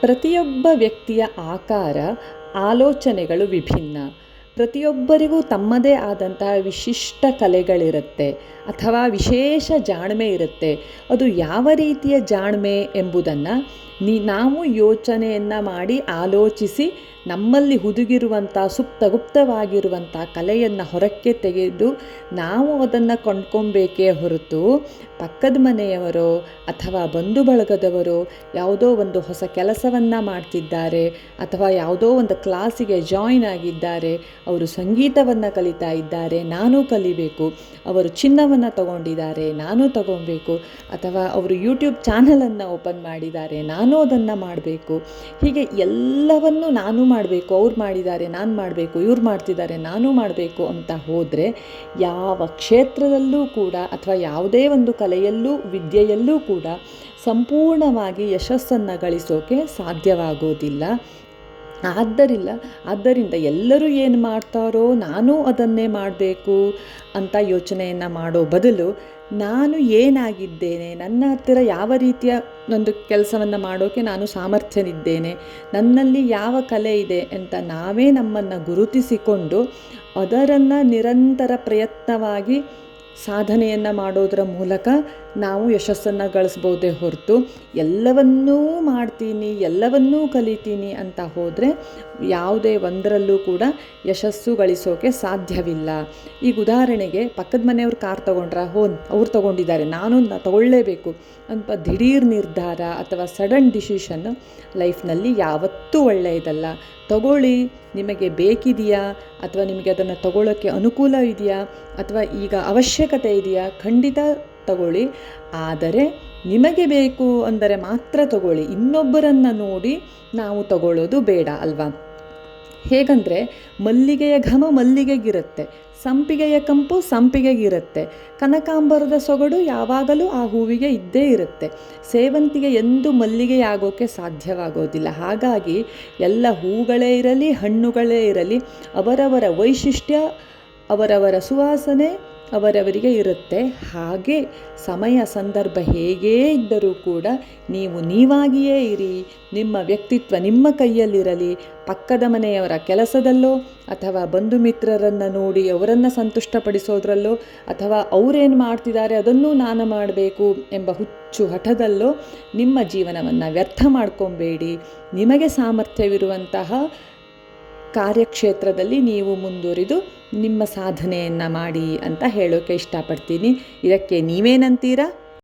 ಪ್ರತಿಯೊಬ್ಬ ವ್ಯಕ್ತಿಯ ಆಕಾರ ಆಲೋಚನೆಗಳು ವಿಭಿನ್ನ. ಪ್ರತಿಯೊಬ್ಬರಿಗೂ ತಮ್ಮದೇ ಆದಂತಹ ವಿಶಿಷ್ಟ ಕಲೆಗಳಿರುತ್ತೆ ಅಥವಾ ವಿಶೇಷ ಜಾಣ್ಮೆ ಇರುತ್ತೆ. ಅದು ಯಾವ ರೀತಿಯ ಜಾಣ್ಮೆ ಎಂಬುದನ್ನು ನೀ, ನಾವು ಯೋಚನೆಯನ್ನು ಮಾಡಿ ಆಲೋಚಿಸಿ ನಮ್ಮಲ್ಲಿ ಹುದುಗಿರುವಂಥ, ಸುಪ್ತಗುಪ್ತವಾಗಿರುವಂಥ ಕಲೆಯನ್ನು ಹೊರಕ್ಕೆ ತೆಗೆದು ನಾವು ಅದನ್ನು ಕೊಂಡ್ಕೊಬೇಕೇ ಹೊರತು ಪಕ್ಕದ ಮನೆಯವರೋ ಅಥವಾ ಬಂಧು ಬಳಗದವರು ಯಾವುದೋ ಒಂದು ಹೊಸ ಕೆಲಸವನ್ನು ಮಾಡ್ತಿದ್ದಾರೆ ಅಥವಾ ಯಾವುದೋ ಒಂದು ಕ್ಲಾಸಿಗೆ ಜಾಯಿನ್ ಆಗಿದ್ದಾರೆ. ಅವರು ಸಂಗೀತವನ್ನು ಕಲಿತಾ ಇದ್ದಾರೆ, ನಾನು ಕಲಿಬೇಕು. ಅವರು ಚಿನ್ನವನ್ನು ತಗೊಂಡಿದ್ದಾರೆ, ನಾನು ತಗೊಬೇಕು. ಅಥವಾ ಅವರು ಯೂಟ್ಯೂಬ್ ಚಾನಲನ್ನು ಓಪನ್ ಮಾಡಿದ್ದಾರೆ, ನಾನು ಅದನ್ನು ಮಾಡಬೇಕು. ಹೀಗೆ ಎಲ್ಲವನ್ನು ನಾನು ಮಾಡಬೇಕು, ಅವ್ರು ಮಾಡಿದ್ದಾರೆ, ನಾನು ಮಾಡಬೇಕು, ಇವ್ರು ಮಾಡ್ತಿದ್ದಾರೆ, ನಾನು ಮಾಡಬೇಕು ಅಂತ ಹೋದರೆ ಯಾವ ಕ್ಷೇತ್ರದಲ್ಲೂ ಕೂಡ ಅಥವಾ ಯಾವುದೇ ಒಂದು ಕಲೆಯಲ್ಲೂ, ವಿದ್ಯೆಯಲ್ಲೂ ಕೂಡ ಸಂಪೂರ್ಣವಾಗಿ ಯಶಸ್ಸನ್ನು ಗಳಿಸೋಕೆ ಸಾಧ್ಯವಾಗೋದಿಲ್ಲ. ಆದ್ದರಿಂದ ಆದ್ದರಿಂದ ಎಲ್ಲರೂ ಏನು ಮಾಡ್ತಾರೋ ನಾನು ಅದನ್ನೇ ಮಾಡಬೇಕು ಅಂತ ಯೋಚನೆಯನ್ನು ಮಾಡೋ ಬದಲು ನಾನು ಏನಾಗಿದ್ದೇನೆ, ನನ್ನ ಹತ್ತಿರ ಯಾವ ರೀತಿಯ ಒಂದು ಕೆಲಸವನ್ನು ಮಾಡೋಕ್ಕೆ ನಾನು ಸಾಮರ್ಥ್ಯನಿದ್ದೇನೆ, ನನ್ನಲ್ಲಿ ಯಾವ ಕಲೆ ಇದೆ ಅಂತ ನಾವೇ ನಮ್ಮನ್ನು ಗುರುತಿಸಿಕೊಂಡು ಅದರನ್ನು ನಿರಂತರ ಪ್ರಯತ್ನವಾಗಿ ಸಾಧನೆಯನ್ನು ಮಾಡೋದರ ಮೂಲಕ ನಾವು ಯಶಸ್ಸನ್ನು ಗಳಿಸ್ಬೋದೇ ಹೊರತು ಎಲ್ಲವನ್ನೂ ಮಾಡ್ತೀನಿ, ಎಲ್ಲವನ್ನೂ ಕಲಿತೀನಿ ಅಂತ ಹೋದರೆ ಯಾವುದೇ ಒಂದರಲ್ಲೂ ಕೂಡ ಯಶಸ್ಸು ಗಳಿಸೋಕೆ ಸಾಧ್ಯವಿಲ್ಲ. ಈಗ ಉದಾಹರಣೆಗೆ ಪಕ್ಕದ ಮನೆಯವ್ರು ಕಾರ್ ತೊಗೊಂಡ್ರ, ಹೋ, ಅವ್ರು ತೊಗೊಂಡಿದ್ದಾರೆ, ನಾನು ತಗೊಳ್ಳೇಬೇಕು ಅಂತ ದಿಢೀರ್ ನಿರ್ಧಾರ ಅಥವಾ ಸಡನ್ ಡಿಸಿಷನ್ ಲೈಫ್ನಲ್ಲಿ ಯಾವತ್ತೂ ಒಳ್ಳೆಯದಲ್ಲ ತಗೊಳ್ಳಿ, ನಿಮಗೆ ಬೇಕಿದೆಯಾ ಅಥವಾ ನಿಮಗೆ ಅದನ್ನು ತಗೊಳ್ಳೋಕ್ಕೆ ಅನುಕೂಲ ಇದೆಯಾ ಅಥವಾ ಈಗ ಅವಶ್ಯಕತೆ ಇದೆಯಾ? ಖಂಡಿತ ತಗೊಳ್ಳಿ. ಆದರೆ ನಿಮಗೆ ಬೇಕು ಅಂದರೆ ಮಾತ್ರ ತಗೊಳ್ಳಿ. ಇನ್ನೊಬ್ಬರನ್ನು ನೋಡಿ ನಾವು ತಗೊಳ್ಳೋದು ಬೇಡ ಅಲ್ವಾ? ಹೇಗಂದರೆ ಮಲ್ಲಿಗೆಯ ಘಮ ಮಲ್ಲಿಗೆಗಿರುತ್ತೆ. ಸಂಪಿಗೆಯ ಕಂಪು ಸಂಪಿಗೆಗಿರುತ್ತೆ. ಕನಕಾಂಬರದ ಸೊಗಡು ಯಾವಾಗಲೂ ಆ ಹೂವಿಗೆ ಇದ್ದೇ ಇರುತ್ತೆ. ಸೇವಂತಿಗೆ ಎಂದು ಮಲ್ಲಿಗೆಯಾಗೋಕ್ಕೆ ಸಾಧ್ಯವಾಗೋದಿಲ್ಲ. ಹಾಗಾಗಿ ಎಲ್ಲ ಹೂಗಳೇ ಇರಲಿ, ಹಣ್ಣುಗಳೇ ಇರಲಿ, ಅವರವರ ವೈಶಿಷ್ಟ್ಯ, ಅವರವರ ಸುವಾಸನೆ ಅವರವರಿಗೆ ಇರುತ್ತೆ. ಹಾಗೆ ಸಮಯ, ಸಂದರ್ಭ ಹೇಗೇ ಇದ್ದರೂ ಕೂಡ ನೀವು ನೀವಾಗಿಯೇ ಇರಿ. ನಿಮ್ಮ ವ್ಯಕ್ತಿತ್ವ ನಿಮ್ಮ ಕೈಯಲ್ಲಿರಲಿ. ಪಕ್ಕದ ಮನೆಯವರ ಕೆಲಸದಲ್ಲೋ ಅಥವಾ ಬಂಧು ಮಿತ್ರರನ್ನು ನೋಡಿ ಅವರನ್ನು ಸಂತುಷ್ಟಪಡಿಸೋದ್ರಲ್ಲೋ ಅಥವಾ ಅವರೇನು ಮಾಡ್ತಿದ್ದಾರೆ ಅದನ್ನೂ ನಾನು ಮಾಡಬೇಕು ಎಂಬ ಹುಚ್ಚು ಹಠದಲ್ಲೋ ನಿಮ್ಮ ಜೀವನವನ್ನು ವ್ಯರ್ಥ ಮಾಡ್ಕೊಬೇಡಿ. ನಿಮಗೆ ಸಾಮರ್ಥ್ಯವಿರುವಂತಹ ಕಾರ್ಯಕ್ಷೇತ್ರದಲ್ಲಿ ನೀವು ಮುಂದುವರಿದು ನಿಮ್ಮ ಸಾಧನೆಯನ್ನು ಮಾಡಿ ಅಂತ ಹೇಳೋಕ್ಕೆ ಇಷ್ಟಪಡ್ತೀನಿ. ಇದಕ್ಕೆ ನೀವೇನಂತೀರಾ?